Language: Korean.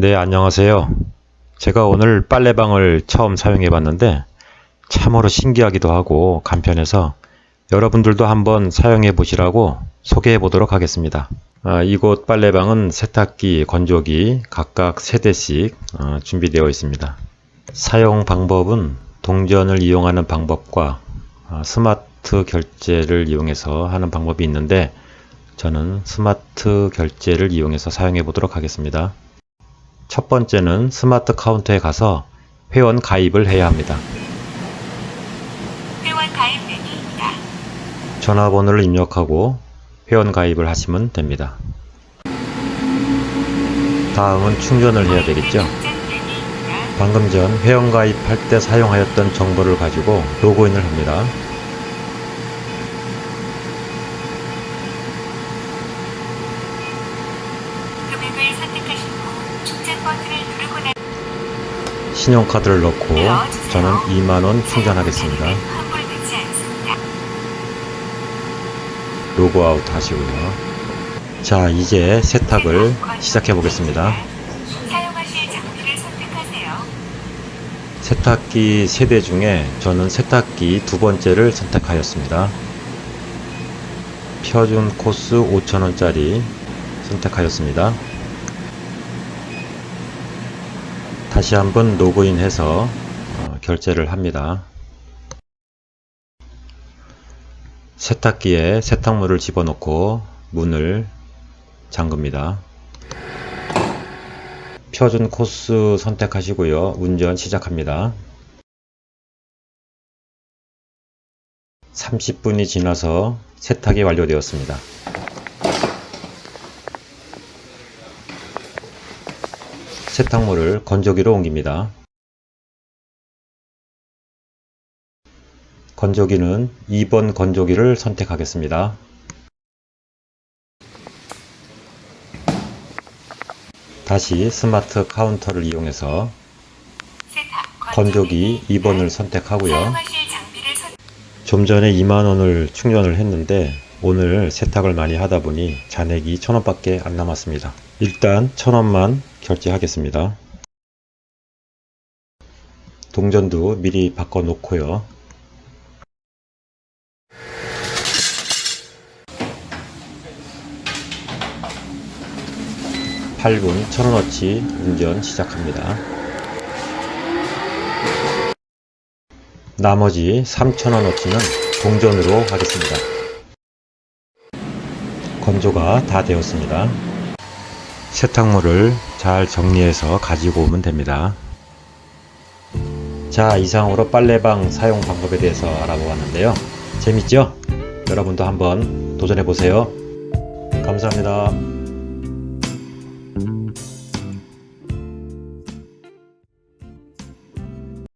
네, 안녕하세요. 제가 오늘 빨래방을 처음 사용해 봤는데 참으로 신기하기도 하고 간편해서 여러분들도 한번 사용해 보시라고 소개해 보도록 하겠습니다. 아, 이곳 빨래방은 세탁기, 건조기 각각 3대씩 어, 준비되어 있습니다. 사용 방법은 동전을 이용하는 방법과 아, 스마트 결제를 이용해서 하는 방법이 있는데 저는 스마트 결제를 이용해서 사용해 보도록 하겠습니다. 첫 번째는 스마트 카운터에 가서 회원 가입을 해야 합니다. 회원 가입 메뉴입니다. 전화번호를 입력하고 회원 가입을 하시면 됩니다. 다음은 충전을 해야 되겠죠. 방금 전 회원 가입할 때 사용하였던 정보를 가지고 로그인을 합니다. 금액을 난 신용카드를 넣고 저는 2만원 충전하겠습니다. 않습니다. 로그아웃 하시고요. 자, 이제 세탁을 시작해 보겠습니다. 세탁기 세대 중에 저는 세탁기 두 번째를 선택하였습니다. 표준 코스 5,000원짜리 선택하였습니다. 다시 한번 로그인해서 어, 결제를 합니다. 세탁기에 세탁물을 집어넣고 문을 잠급니다. 표준 코스 선택하시고요. 운전 시작합니다. 30분이 지나서 세탁이 완료되었습니다. 세탁물을 건조기로 옮깁니다. 건조기는 2번 건조기를 선택하겠습니다. 다시 스마트 카운터를 이용해서 건조기 2번을 선택하고요. 좀 전에 2만원을 충전을 했는데 오늘 세탁을 많이 하다 보니 잔액이 1000원밖에 안 남았습니다. 일단 1000원만 결제하겠습니다. 동전도 미리 바꿔 놓고요. (8분) 천원어치 운전 시작합니다. 나머지 3,000원어치는 동전으로 하겠습니다. 건조가 다 되었습니다. 세탁물을 잘 정리해서 가지고 오면 됩니다. 자, 이상으로 빨래방 사용 방법에 대해서 알아보았는데요. 재밌죠? 여러분도 한번 도전해 보세요. 감사합니다.